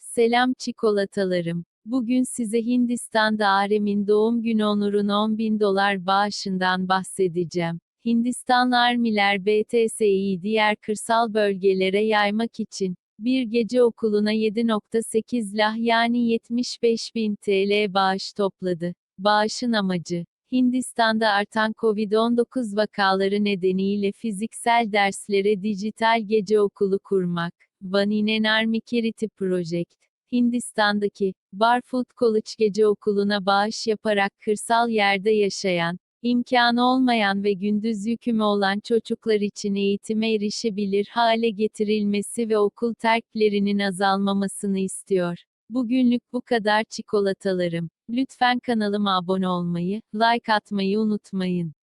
Selam çikolatalarım. Bugün size Hindistan'da Arem'in doğum günü onuruna 10 bin dolar bağışından bahsedeceğim. Hindistan Armiler BTS'yi diğer kırsal bölgelere yaymak için, bir gece okuluna 7.8 lah yani 75 bin TL bağış topladı. Bağışın amacı, Hindistan'da artan Covid-19 vakaları nedeniyle fiziksel derslere dijital gece okulu kurmak. Vaninen Army Charity Project. Hindistan'daki Barfoot College Gece Okulu'na bağış yaparak kırsal yerde yaşayan, imkanı olmayan ve gündüz yükümü olan çocuklar için eğitime erişebilir hale getirilmesi ve okul terklerinin azalmamasını istiyor. Bugünlük bu kadar çikolatalarım. Lütfen kanalıma abone olmayı, like atmayı unutmayın.